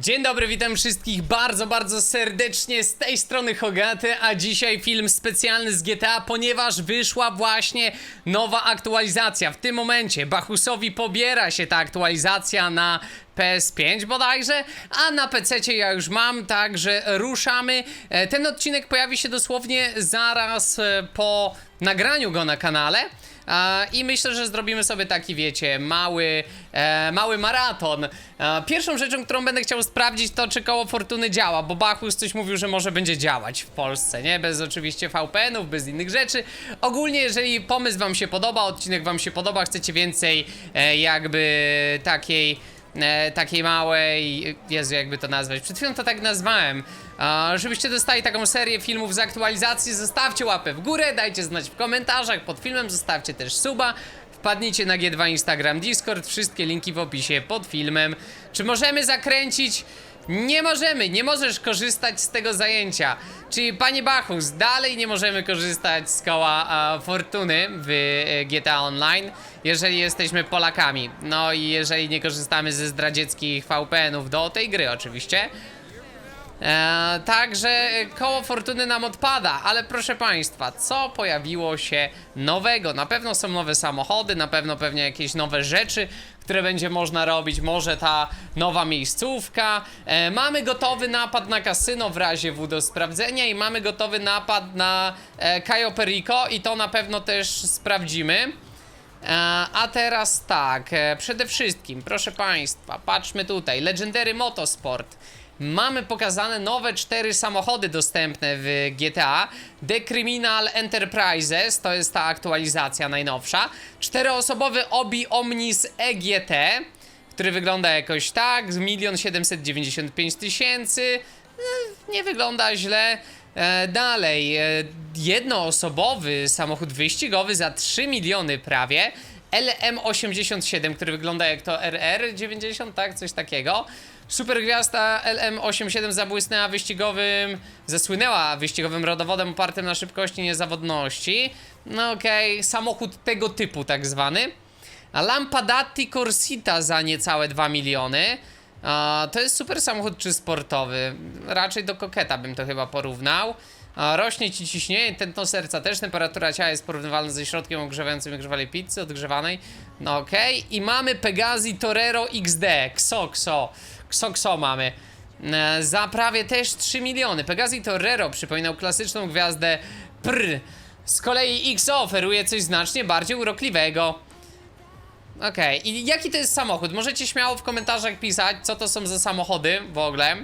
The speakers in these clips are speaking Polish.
Dzień dobry, witam wszystkich bardzo, bardzo serdecznie z tej strony Hogaty, a dzisiaj film specjalny z GTA, ponieważ wyszła właśnie nowa aktualizacja. W tym momencie Bachusowi pobiera się ta aktualizacja na PS5 bodajże, a na PC ja już mam, także ruszamy. E, Ten odcinek pojawi się dosłownie zaraz e, po nagraniu go na kanale. I myślę, że zrobimy sobie taki, wiecie, mały, e, mały maraton. E, pierwszą rzeczą, którą będę chciał sprawdzić, to czy koło fortuny działa, bo Bachus coś mówił, że może będzie działać w Polsce, nie? Bez oczywiście VPN-ów, bez innych rzeczy. Ogólnie, jeżeli pomysł Wam się podoba, odcinek Wam się podoba, chcecie więcej e, jakby takiej e, takiej małej, Jezu, jakby to nazwać, przed chwilą to tak nazwałem, a, żebyście dostali taką serię filmów z aktualizacji, zostawcie łapę w górę, dajcie znać w komentarzach pod filmem, zostawcie też suba, wpadnijcie na G2 Instagram, Discord, wszystkie linki w opisie pod filmem. Czy możemy zakręcić? Nie możemy, nie możesz korzystać z tego zajęcia. Czyli panie Bachus, dalej nie możemy korzystać z koła a, fortuny w e, GTA Online, jeżeli jesteśmy Polakami. No i jeżeli nie korzystamy ze zdradzieckich VPN-ów do tej gry oczywiście. E, także koło fortuny nam odpada, ale proszę Państwa, co pojawiło się nowego? Na pewno są nowe samochody, na pewno pewnie jakieś nowe rzeczy, które będzie można robić, może ta nowa miejscówka. E, mamy gotowy napad na kasyno w razie W do sprawdzenia i mamy gotowy napad na e, Cayo Perico i to na pewno też sprawdzimy. E, A teraz tak, e, przede wszystkim, proszę Państwa, patrzmy tutaj, Legendary Motorsport. Mamy pokazane nowe cztery samochody dostępne w GTA. The Criminal Enterprises, to jest ta aktualizacja najnowsza. Czteroosobowy Obi Omnis EGT, który wygląda jakoś tak, z 1 795 tysięcy. E, Nie wygląda źle. E, dalej, e, jednoosobowy samochód wyścigowy za 3 miliony prawie. LM87, który wygląda jak to RR90, tak? Coś takiego. Super gwiazda LM87 zabłysnęła wyścigowym, zasłynęła wyścigowym rodowodem opartym na szybkości niezawodności. No okej, samochód tego typu tak zwany. A Lampadati Corsita za niecałe 2 miliony. A, to jest super samochód czy sportowy. Raczej do koketa bym to chyba porównał. A, rośnie ci ciśnienie, tętno serca też, temperatura ciała jest porównywalna ze środkiem ogrzewającym ogrzewalej pizzy odgrzewanej. No okej. I mamy Pegasi Torero XD, Kso Kso. Kso Kso mamy. E, za prawie też 3 miliony. Pegasi Torero przypominał klasyczną gwiazdę PR. Z kolei XO oferuje coś znacznie bardziej urokliwego. Okej, i jaki to jest samochód? Możecie śmiało w komentarzach pisać, co to są za samochody w ogóle.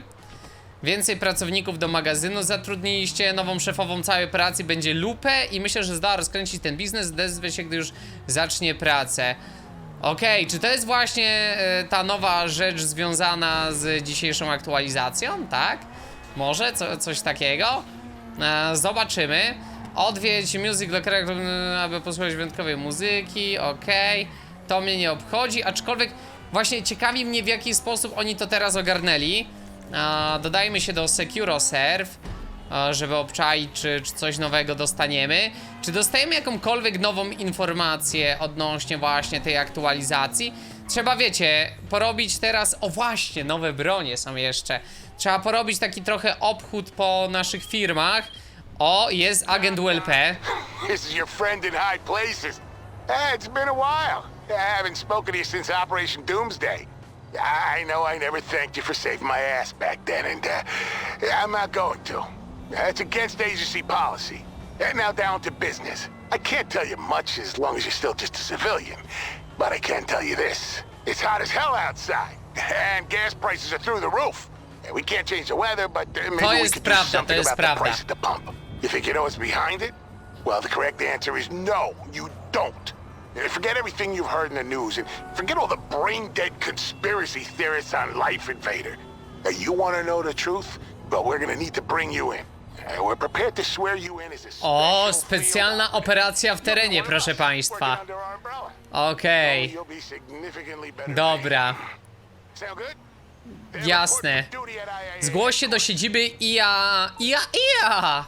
Więcej pracowników do magazynu zatrudniliście, nową szefową całej operacji będzie Lupę i myślę, że zda rozkręcić ten biznes, odezwie się, gdy już zacznie pracę. Okej, czy to jest właśnie e, ta nowa rzecz związana z dzisiejszą aktualizacją, tak? Może co, coś takiego? E, zobaczymy. Odwiedź Music Locker, aby posłuchać wyjątkowej muzyki, okej. To mnie nie obchodzi, aczkolwiek właśnie ciekawi mnie w jaki sposób oni to teraz ogarnęli. E, dodajmy się do SecuroServe, żeby obczaić, czy, czy coś nowego dostaniemy. Czy dostajemy jakąkolwiek nową informację odnośnie właśnie tej aktualizacji? Trzeba, wiecie, porobić teraz. O, właśnie, nowe bronie są jeszcze. Trzeba porobić taki trochę obchód po naszych firmach. O, jest agent ULP. This is your friend in high places. Eh, it's been a while. I haven't spoken to you since Operation Doomsday. I know I never thanked you for saving my ass back then, and uh, I'm not going to. It's against agency policy. And now down to business. I can't tell you much as long as you're still just a civilian. But I can tell you this. It's hot as hell outside. And gas prices are through the roof. And we can't change the weather, but uh, maybe we jest could do prawda, to something about prawda. the price at the pump. You think you know what's behind it? Well, the correct answer is no, you don't. Uh, Forget everything you've heard in the news and forget all the brain dead conspiracy theorists on Life Invader. Uh, You want to know the truth? Well, we're going to need to bring you in. O, specjalna operacja w terenie, proszę państwa. Okej, better dobra, jasne. Zgłoś się do siedziby IA. IA, IA!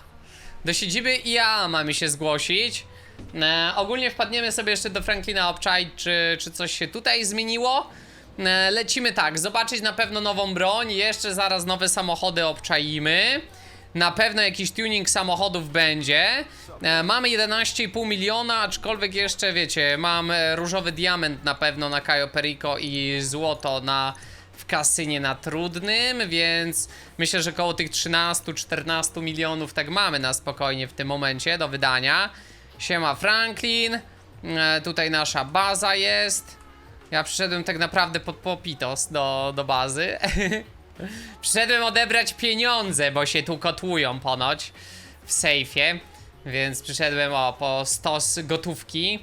Do siedziby IA mamy się zgłosić. E, ogólnie wpadniemy sobie jeszcze do Franklina obczaić, czy, czy coś się tutaj zmieniło. E, Lecimy tak, zobaczyć na pewno nową broń, jeszcze zaraz nowe samochody obczaimy. Na pewno jakiś tuning samochodów będzie. E, mamy 11,5 miliona, aczkolwiek jeszcze wiecie, mam e, różowy diament na pewno na Cayo Perico i złoto na w kasynie na trudnym, więc myślę, że koło tych 13-14 milionów tak mamy na spokojnie w tym momencie do wydania. Siema Franklin, e, tutaj nasza baza jest. Ja przyszedłem tak naprawdę pod Popitos do, do bazy. przyszedłem odebrać pieniądze, bo się tu kotłują ponoć w sejfie. Więc przyszedłem o po stos gotówki.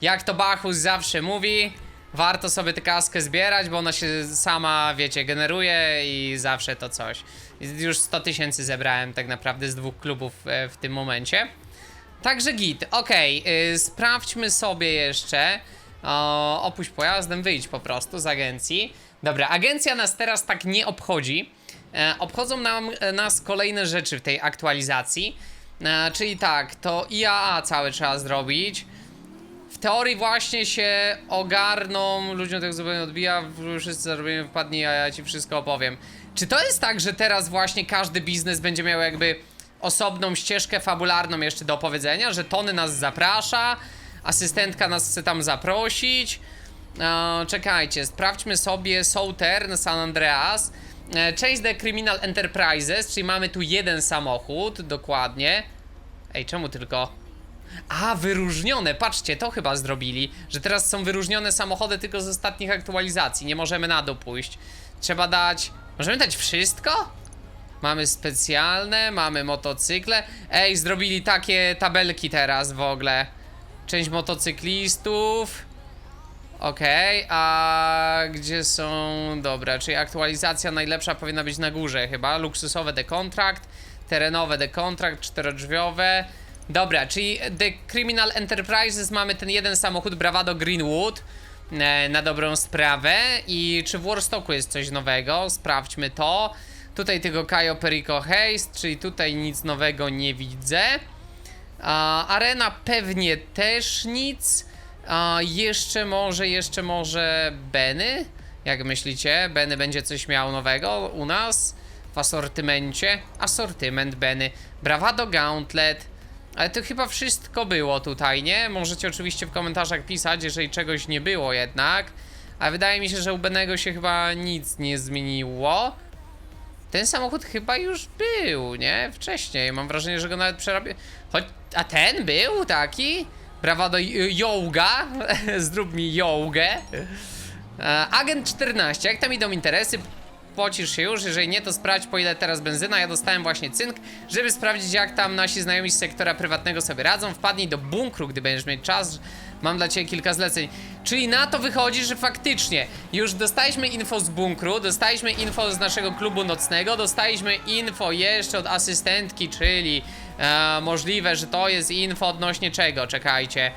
Jak to Bachus zawsze mówi, warto sobie tę kaskę zbierać, bo ona się sama, wiecie, generuje i zawsze to coś. Już 100 tysięcy zebrałem tak naprawdę z dwóch klubów e, w tym momencie. Także git, okej, y, sprawdźmy sobie jeszcze. O, opuść pojazdem, wyjdź po prostu z agencji. Dobra, agencja nas teraz tak nie obchodzi. E, obchodzą nam, e, nas kolejne rzeczy w tej aktualizacji. E, czyli tak, to IAA całe trzeba zrobić. W teorii właśnie się ogarną, ludziom tego zupełnie odbija, wszyscy zarobienie wpadnie, a ja ci wszystko opowiem. Czy to jest tak, że teraz właśnie każdy biznes będzie miał jakby osobną ścieżkę fabularną jeszcze do opowiedzenia, że Tony nas zaprasza, asystentka nas chce tam zaprosić. E, czekajcie, sprawdźmy sobie Southern San Andreas. E, Chase the Criminal Enterprises, czyli mamy tu jeden samochód, dokładnie. Ej, czemu tylko... A, wyróżnione, patrzcie, to chyba zrobili, że teraz są wyróżnione samochody tylko z ostatnich aktualizacji, nie możemy na dół pójść. Trzeba dać... Możemy dać wszystko? Mamy specjalne, mamy motocykle. Ej, zrobili takie tabelki teraz w ogóle. Część motocyklistów. Okej, a gdzie są... Dobra, czyli aktualizacja najlepsza powinna być na górze chyba. Luksusowe The Contract, terenowe The Contract, czterodrzwiowe. Dobra, czyli The Criminal Enterprises mamy ten jeden samochód Bravado Greenwood e, na dobrą sprawę. I czy w Warstocku jest coś nowego? Sprawdźmy to. Tutaj tego Cayo Perico Haste, czyli tutaj nic nowego nie widzę. A, arena pewnie też nic. A, jeszcze może, jeszcze może Benny? Jak myślicie? Benny będzie coś miał nowego u nas w asortymencie? Asortyment Benny. Bravado Gauntlet. Ale to chyba wszystko było tutaj, nie? Możecie oczywiście w komentarzach pisać, jeżeli czegoś nie było jednak. A wydaje mi się, że u Benego się chyba nic nie zmieniło. Ten samochód chyba już był, nie? Wcześniej. Mam wrażenie, że go nawet przerabię. Choć. A ten był taki? Brawa do Yoga. Zrób mi Yogę. E, Agent 14. Jak tam idą interesy? Pocisz się już, jeżeli nie, to sprawdź po ile teraz benzyna. Ja dostałem właśnie cynk, żeby sprawdzić jak tam nasi znajomi z sektora prywatnego sobie radzą. Wpadnij do bunkru, gdy będziesz mieć czas. Mam dla ciebie kilka zleceń. Czyli na to wychodzi, że faktycznie już dostaliśmy info z bunkru, dostaliśmy info z naszego klubu nocnego, dostaliśmy info jeszcze od asystentki, czyli e, możliwe, że to jest info odnośnie czego, czekajcie.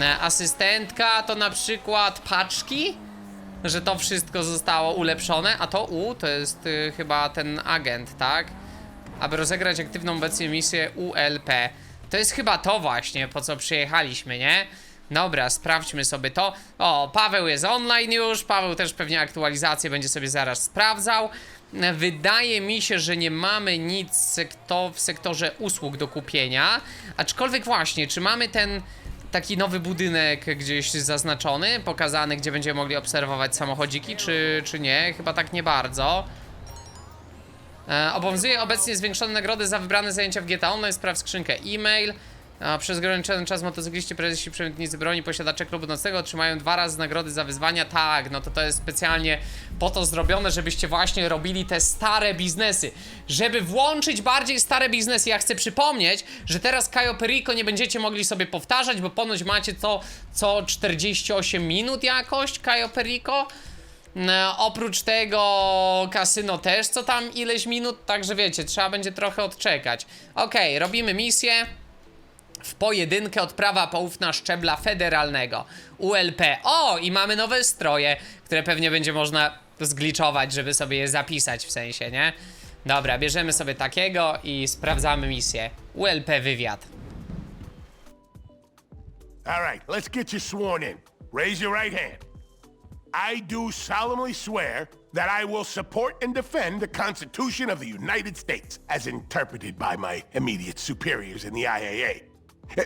E, asystentka to na przykład paczki, że to wszystko zostało ulepszone, a to U to jest y, chyba ten agent, tak? Aby rozegrać aktywną obecnie misję ULP. To jest chyba to właśnie, po co przyjechaliśmy, nie? Dobra, sprawdźmy sobie to. O, Paweł jest online już, Paweł też pewnie aktualizację będzie sobie zaraz sprawdzał. Wydaje mi się, że nie mamy nic sekto w sektorze usług do kupienia. Aczkolwiek właśnie, czy mamy ten taki nowy budynek gdzieś zaznaczony, pokazany, gdzie będziemy mogli obserwować samochodziki, czy, czy nie? Chyba tak nie bardzo. E, obowiązuje obecnie zwiększone nagrody za wybrane zajęcia w GTA Online, spraw skrzynkę e-mail. Przez ograniczony czas motocykliści, prezesi, przemytnicy broni, posiadacze klubu nocnego otrzymają dwa razy nagrody za wyzwania. Tak, no to to jest specjalnie po to zrobione, żebyście właśnie robili te stare biznesy. Żeby włączyć bardziej stare biznesy. Ja chcę przypomnieć, że teraz Cayo Perico nie będziecie mogli sobie powtarzać, bo ponoć macie to co 48 minut jakoś Cayo Perico. No, oprócz tego kasyno też co tam ileś minut, także wiecie, trzeba będzie trochę odczekać. Okej, robimy misję w pojedynkę odprawa poufna szczebla federalnego ULP. O, i mamy nowe stroje, które pewnie będzie można zgliczować, żeby sobie je zapisać w sensie, nie? Dobra, bierzemy sobie takiego i sprawdzamy misję. ULP wywiad. All right, let's get you sworn in. Raise your right hand. I do solemnly swear that I will support and defend the Constitution of the United States as interpreted by my immediate superiors in the IAA.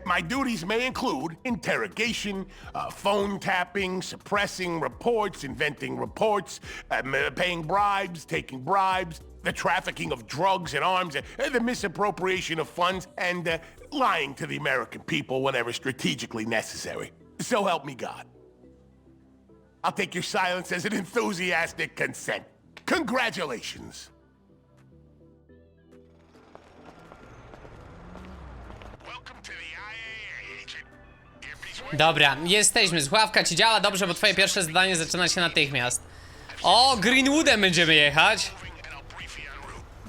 My duties may include interrogation, uh, phone tapping, suppressing reports, inventing reports, um, uh, paying bribes, taking bribes, the trafficking of drugs and arms, uh, the misappropriation of funds, and uh, lying to the American people whenever strategically necessary. So help me God. I'll take your silence as an enthusiastic consent. Congratulations. Dobra, jesteśmy. Słuchawka ci działa dobrze, bo twoje pierwsze zadanie zaczyna się natychmiast. O, Greenwoodem będziemy jechać.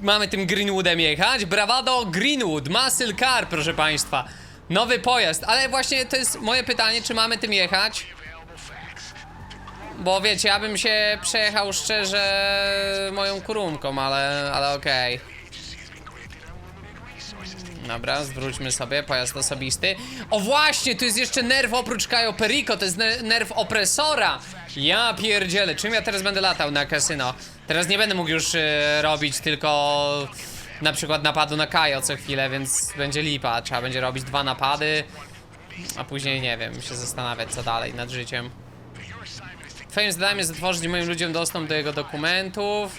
Mamy tym Greenwoodem jechać. Bravado Greenwood, Muscle Car, proszę państwa. Nowy pojazd, ale właśnie to jest moje pytanie, czy mamy tym jechać? Bo wiecie, ja bym się przejechał szczerze moją kurumką, ale, ale okej. Dobra, zwróćmy sobie pojazd osobisty. O właśnie, tu jest jeszcze nerw oprócz Cayo Perico, to jest ner nerw opresora. Ja pierdzielę, czym ja teraz będę latał na kasyno? Teraz nie będę mógł już e, robić tylko na przykład napadu na Kajo co chwilę, więc będzie lipa. Trzeba będzie robić dwa napady, a później nie wiem, się zastanawiać co dalej nad życiem. Twoim zadaniem jest otworzyć moim ludziom dostęp do jego dokumentów.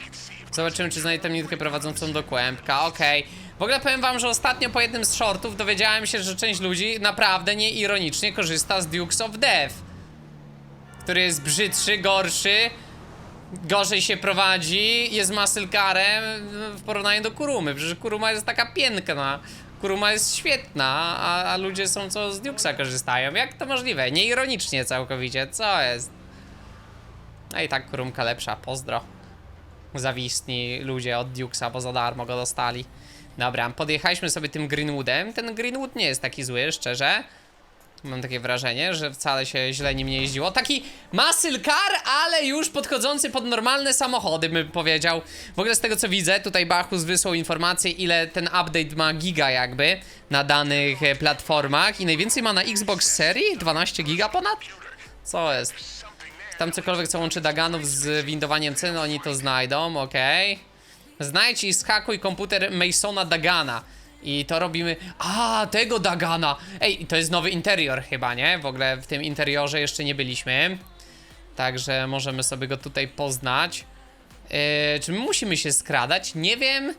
Zobaczymy, czy znajdę nitkę prowadzącą do kłębka. Okej. W ogóle powiem wam, że ostatnio po jednym z shortów dowiedziałem się, że część ludzi naprawdę nieironicznie korzysta z Dukes of Death. Który jest brzydszy, gorszy, gorzej się prowadzi, jest muscle carem w porównaniu do Kurumy. Przecież Kuruma jest taka piękna. Kuruma jest świetna, a, a ludzie są co z Dukesa korzystają. Jak to możliwe? Nieironicznie całkowicie. Co jest? No i tak Kurumka lepsza, pozdro. Zawistni ludzie od Dukesa, bo za darmo go dostali. Dobra, podjechaliśmy sobie tym Greenwoodem. Ten Greenwood nie jest taki zły, szczerze. Mam takie wrażenie, że wcale się źle nim nie jeździło. Taki muscle car, ale już podchodzący pod normalne samochody, bym powiedział. W ogóle z tego co widzę, tutaj Bachus wysłał informację, ile ten update ma giga jakby na danych e, platformach. I najwięcej ma na Xbox Series? 12 giga ponad? Co jest? Tam cokolwiek co łączy Daganów z windowaniem ceny, oni to znajdą, okej. Znajdź i schakuj komputer Masona Dagana. I to robimy. A, tego Dagana! Ej, to jest nowy interior chyba, nie? W ogóle w tym interiorze jeszcze nie byliśmy. Także możemy sobie go tutaj poznać. Yy, czy my musimy się skradać? Nie wiem,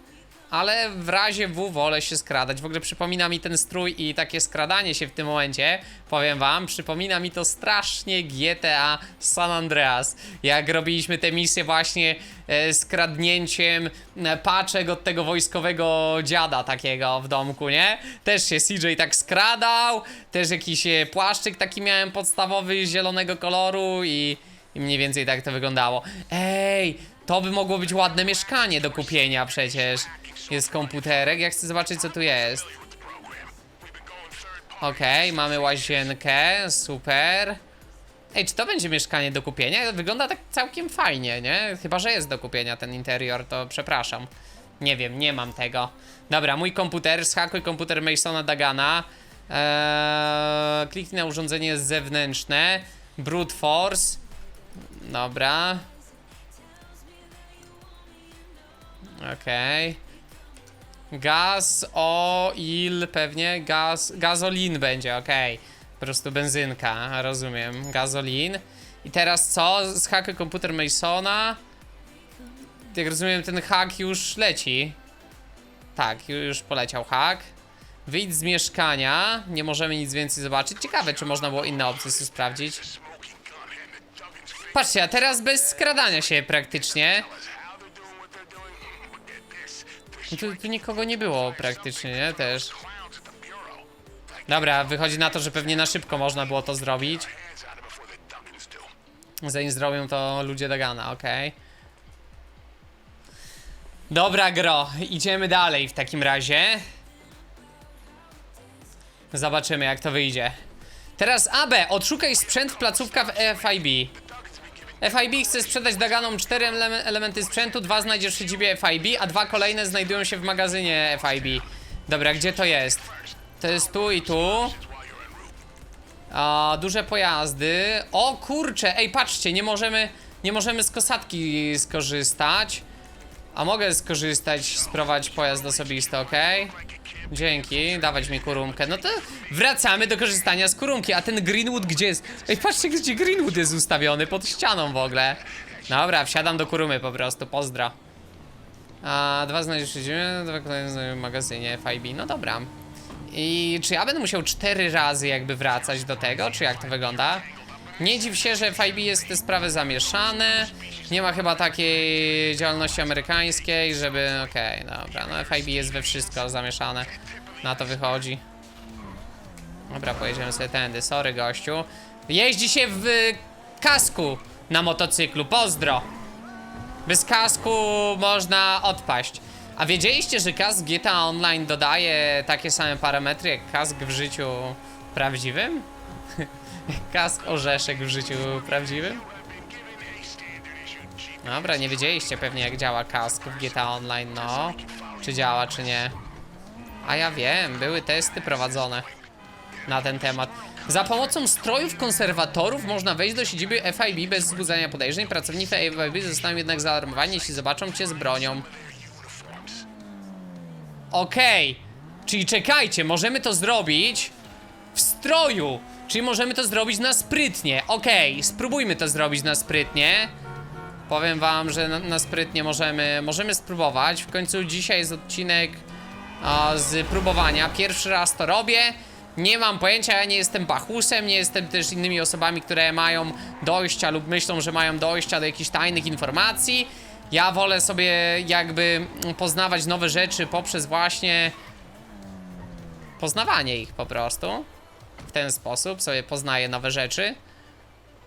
ale w razie W wolę się skradać. W ogóle przypomina mi ten strój i takie skradanie się w tym momencie. Powiem wam, przypomina mi to strasznie GTA San Andreas. Jak robiliśmy te misje właśnie e, z kradnięciem e, paczek od tego wojskowego dziada takiego w domku, nie? Też się CJ tak skradał, też jakiś e, płaszczyk taki miałem podstawowy zielonego koloru i, i mniej więcej tak to wyglądało. Ej, to by mogło być ładne mieszkanie do kupienia przecież. Jest komputerek, ja chcę zobaczyć co tu jest. Okej, mamy łazienkę, super. Ej, czy to będzie mieszkanie do kupienia? Wygląda tak całkiem fajnie, nie? Chyba, że jest do kupienia ten interior, to przepraszam. Nie wiem, nie mam tego. Dobra, mój komputer, schakuj komputer Masona Dagana. Eee, kliknij na urządzenie zewnętrzne. Brute Force. Dobra. Okej. Gaz, oil, pewnie. Gaz, gazolin będzie, okej. Po prostu benzynka, rozumiem. Gazolin. I teraz co? Zhakuj komputer Masona. Jak rozumiem, ten hak już leci. Tak, ju- już poleciał hak. Wyjdź z mieszkania. Nie możemy nic więcej zobaczyć. Ciekawe, czy można było inne opcje sobie sprawdzić. Patrzcie, a teraz bez skradania się praktycznie. No Tu, tu nikogo nie było praktycznie, nie? Też. Dobra, wychodzi na to, że pewnie na szybko można było to zrobić. Zanim zrobią to ludzie Dagana, okej. Dobra, gro, idziemy dalej w takim razie. Zobaczymy, jak to wyjdzie. Teraz AB, odszukaj sprzęt w placówkach w FIB. FIB chce sprzedać Daganom cztery ele elementy sprzętu, dwa znajdziesz w siedzibie FIB, a dwa kolejne znajdują się w magazynie FIB. Dobra, gdzie to jest? To jest tu i tu. A, duże pojazdy. O kurcze, ej, patrzcie, nie możemy, nie możemy z kosatki skorzystać. A mogę skorzystać, sprowadzić pojazd osobisty, ok? Dzięki, dawać mi kurumkę. No to wracamy do korzystania z kurumki. A ten Greenwood gdzie jest? Ej, patrzcie, gdzie Greenwood jest ustawiony, pod ścianą w ogóle. Dobra, wsiadam do kurumy po prostu, pozdro. A dwa znajdziesz w siedzibie, dwa w magazynie FIB. No dobra. I czy ja będę musiał cztery razy jakby wracać do tego, czy jak to wygląda? Nie dziw się, że FIB jest w te sprawy zamieszane. Nie ma chyba takiej działalności amerykańskiej, żeby... Okej, dobra, no FIB jest we wszystko zamieszane. Na to wychodzi. Dobra, pojedziemy sobie tędy. Sorry, gościu. Jeździ się w kasku na motocyklu. Pozdro! Bez kasku można odpaść. A wiedzieliście, że kask GTA Online dodaje takie same parametry jak kask w życiu prawdziwym? kask orzeszek w życiu prawdziwym? Dobra, nie wiedzieliście pewnie jak działa kask w GTA Online, no. Czy działa, czy nie. A ja wiem, były testy prowadzone na ten temat. Za pomocą strojów konserwatorów można wejść do siedziby FIB bez wzbudzania podejrzeń. Pracownicy FIB zostaną jednak zaalarmowani, jeśli zobaczą cię z bronią. Okej, czyli czekajcie, możemy to zrobić w stroju. Czyli możemy to zrobić na sprytnie. Okej, spróbujmy to zrobić na sprytnie. Powiem wam, że na, na sprytnie możemy, możemy spróbować. W końcu dzisiaj jest odcinek z próbowania. Pierwszy raz to robię. Nie mam pojęcia, ja nie jestem bachusem, nie jestem też innymi osobami, które mają dojścia lub myślą, że mają dojścia do jakichś tajnych informacji. Ja wolę sobie jakby poznawać nowe rzeczy poprzez właśnie poznawanie ich po prostu. W ten sposób sobie poznaję nowe rzeczy.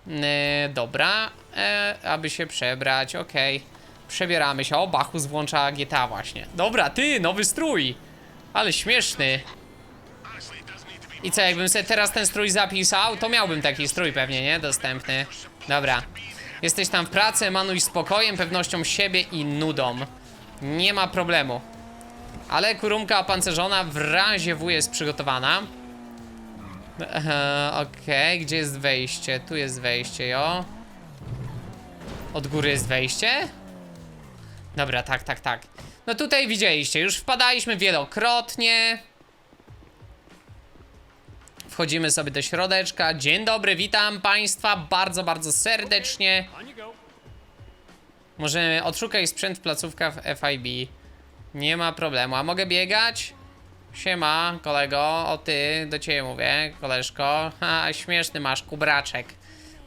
E, dobra, e, aby się przebrać, okej. Przebieramy się. O, Bachus włącza GTA właśnie. Dobra, ty, nowy strój. Ale śmieszny. I co, jakbym sobie teraz ten strój zapisał, to miałbym taki strój pewnie, nie? Dostępny. Dobra. Jesteś tam w pracy, emanuj spokojem, pewnością siebie i nudą. Nie ma problemu. Ale kurumka opancerzona w razie W jest przygotowana. Eee, Okej, gdzie jest wejście? Tu jest wejście, jo. Od góry jest wejście? Dobra, tak, tak, tak. No tutaj widzieliście, już wpadaliśmy wielokrotnie. Wchodzimy sobie do środeczka. Dzień dobry, witam Państwa bardzo, bardzo serdecznie. Możemy odszukać sprzęt w placówkach FIB. Nie ma problemu. A mogę biegać? Siema, kolego. O ty, do ciebie mówię, koleżko. Ha, śmieszny masz kubraczek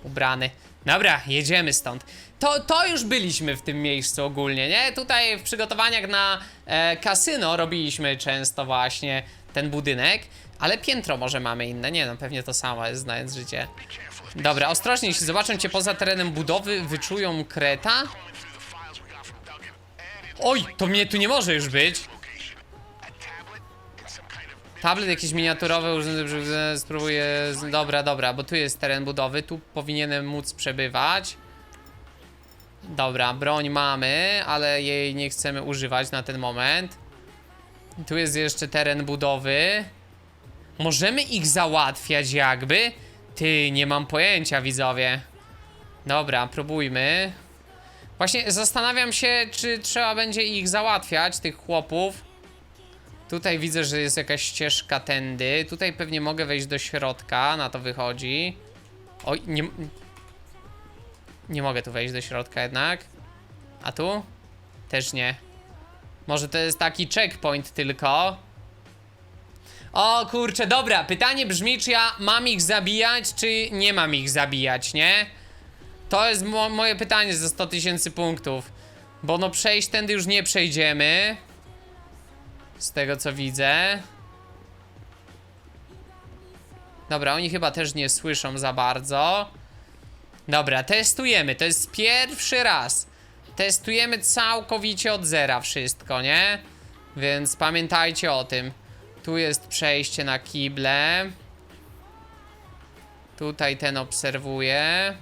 ubrany. Dobra, jedziemy stąd. To, to już byliśmy w tym miejscu ogólnie, nie? Tutaj w przygotowaniach na e, kasyno robiliśmy często właśnie ten budynek, ale piętro może mamy inne. Nie no, pewnie to samo jest, znając życie. Dobra, ostrożnie, jeśli zobaczą cię poza terenem budowy, wyczują kreta. Oj, to mnie tu nie może już być. Tablet jakiś miniaturowy, spróbuję... Dobra, dobra, bo tu jest teren budowy, tu powinienem móc przebywać. Dobra, broń mamy, ale jej nie chcemy używać na ten moment. Tu jest jeszcze teren budowy. Możemy ich załatwiać jakby? Ty, nie mam pojęcia, widzowie. Dobra, próbujmy. Właśnie zastanawiam się, czy trzeba będzie ich załatwiać, tych chłopów. Tutaj widzę, że jest jakaś ścieżka tędy. Tutaj pewnie mogę wejść do środka, na to wychodzi. Oj, nie... Nie mogę tu wejść do środka jednak. A tu? Też nie. Może to jest taki checkpoint tylko. O kurczę, dobra, pytanie brzmi, czy ja mam ich zabijać, czy nie mam ich zabijać, nie? To jest mo moje pytanie za 100 tysięcy punktów. Bo no przejść tędy już nie przejdziemy. Z tego co widzę. Dobra, oni chyba też nie słyszą za bardzo. Dobra, testujemy. To jest pierwszy raz. Testujemy całkowicie od zera wszystko, nie? Więc pamiętajcie o tym. Tu jest przejście na kible. Tutaj ten obserwuje.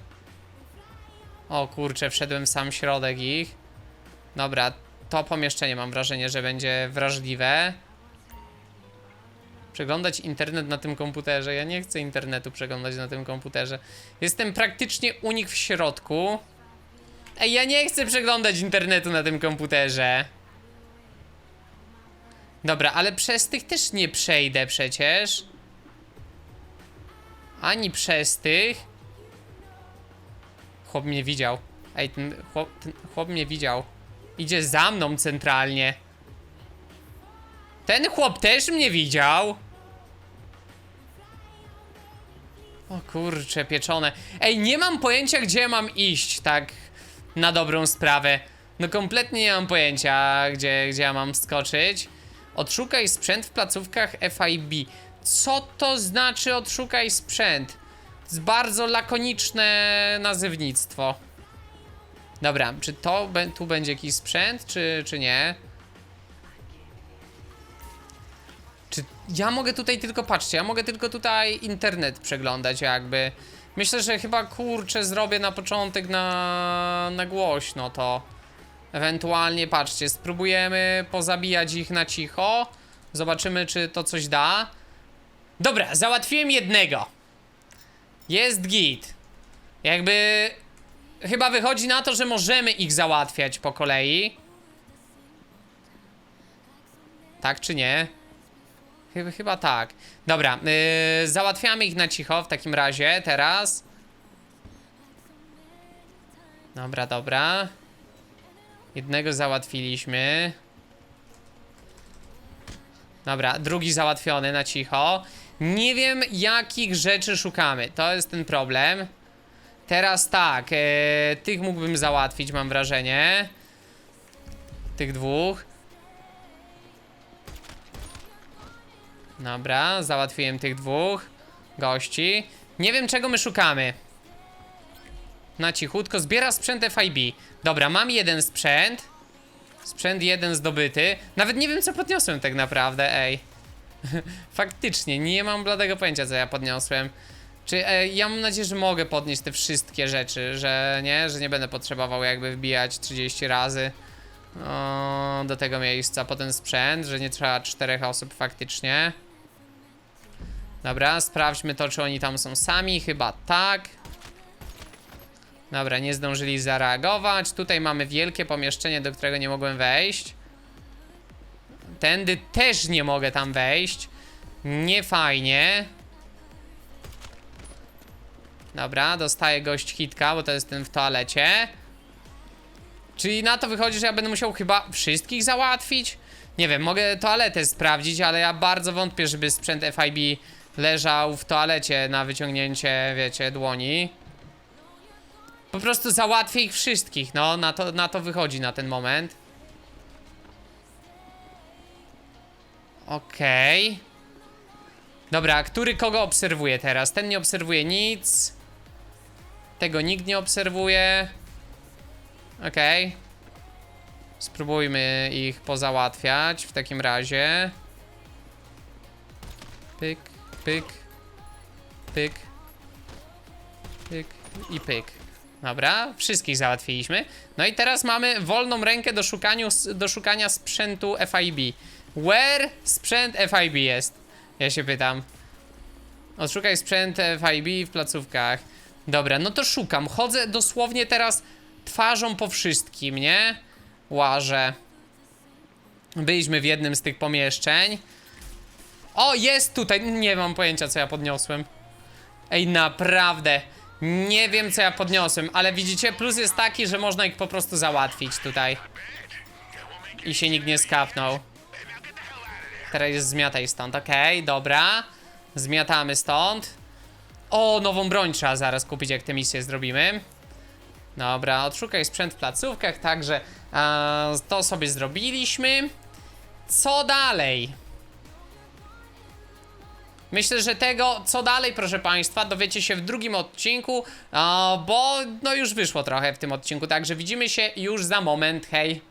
O kurczę, wszedłem w sam środek ich. Dobra, to pomieszczenie mam wrażenie, że będzie wrażliwe. Przeglądać internet na tym komputerze. Ja nie chcę internetu przeglądać na tym komputerze. Jestem praktycznie u nich w środku. Ej, ja nie chcę przeglądać internetu na tym komputerze. Dobra, ale przez tych też nie przejdę przecież. Ani przez tych. Chłop mnie widział. Ej, ten chłop, ten chłop mnie widział. Idzie za mną centralnie. Ten chłop też mnie widział. O kurcze, pieczone. Ej, nie mam pojęcia, gdzie mam iść, tak na dobrą sprawę. No kompletnie nie mam pojęcia, gdzie, gdzie ja mam skoczyć. Odszukaj sprzęt w placówkach FIB. Co to znaczy odszukaj sprzęt? To jest bardzo lakoniczne nazewnictwo. Dobra, czy to tu będzie jakiś sprzęt, czy, czy nie? Czy ja mogę tutaj tylko, patrzcie, ja mogę tylko tutaj internet przeglądać jakby. Myślę, że chyba kurczę zrobię na początek na, na głośno to. Ewentualnie, patrzcie, spróbujemy pozabijać ich na cicho. Zobaczymy, czy to coś da. Dobra, załatwiłem jednego. Jest git. Jakby chyba wychodzi na to, że możemy ich załatwiać po kolei. Tak czy nie? Chyba, chyba tak. Dobra, yy, załatwiamy ich na cicho w takim razie teraz. Dobra, dobra. Jednego załatwiliśmy. Dobra, drugi załatwiony na cicho. Nie wiem, jakich rzeczy szukamy. To jest ten problem. Teraz tak, e, tych mógłbym załatwić, mam wrażenie. Tych dwóch. Dobra, załatwiłem tych dwóch gości. Nie wiem, czego my szukamy. Na cichutko, zbiera sprzęt FIB. Dobra, mam jeden sprzęt. Sprzęt jeden zdobyty. Nawet nie wiem, co podniosłem tak naprawdę, ej. Faktycznie, nie mam bladego pojęcia, co ja podniosłem. Czy e, ja mam nadzieję, że mogę podnieść te wszystkie rzeczy, że nie, że nie będę potrzebował jakby wbijać 30 razy o, do tego miejsca po ten sprzęt, że nie trzeba czterech osób faktycznie. Dobra, sprawdźmy to, czy oni tam są sami, chyba tak. Dobra, nie zdążyli zareagować. Tutaj mamy wielkie pomieszczenie, do którego nie mogłem wejść. Tędy też nie mogę tam wejść. Nie fajnie. Dobra, dostaje gość hitka, bo to jest ten w toalecie. Czyli na to wychodzi, że ja będę musiał chyba wszystkich załatwić? Nie wiem, mogę toaletę sprawdzić, ale ja bardzo wątpię, żeby sprzęt FIB leżał w toalecie na wyciągnięcie, wiecie, dłoni. Po prostu załatwię ich wszystkich, no, na to, na to wychodzi na ten moment. Okej. Dobra, a który kogo obserwuje teraz? Ten nie obserwuje nic. Tego nikt nie obserwuje. Okej. Spróbujmy ich pozałatwiać w takim razie. Pyk, pyk, pyk, pyk i pyk. Dobra, wszystkich załatwiliśmy. No i teraz mamy wolną rękę do, szukaniu, do szukania sprzętu FIB. Where sprzęt FIB jest? Ja się pytam. Odszukaj sprzęt FIB w placówkach. Dobra, no to szukam. Chodzę dosłownie teraz twarzą po wszystkim, nie? Łażę. Byliśmy w jednym z tych pomieszczeń. O, jest tutaj. Nie mam pojęcia, co ja podniosłem. Ej, naprawdę. Nie wiem, co ja podniosłem, ale widzicie, plus jest taki, że można ich po prostu załatwić tutaj. I się nikt nie skapnął. Teraz jest zmiataj stąd, okej, dobra. Zmiatamy stąd. O, nową broń trzeba zaraz kupić, jak tę misję zrobimy. Dobra, odszukaj sprzęt w placówkach, także e, to sobie zrobiliśmy. Co dalej? Myślę, że tego, co dalej, proszę Państwa, dowiecie się w drugim odcinku, a, bo no już wyszło trochę w tym odcinku, także widzimy się już za moment, hej.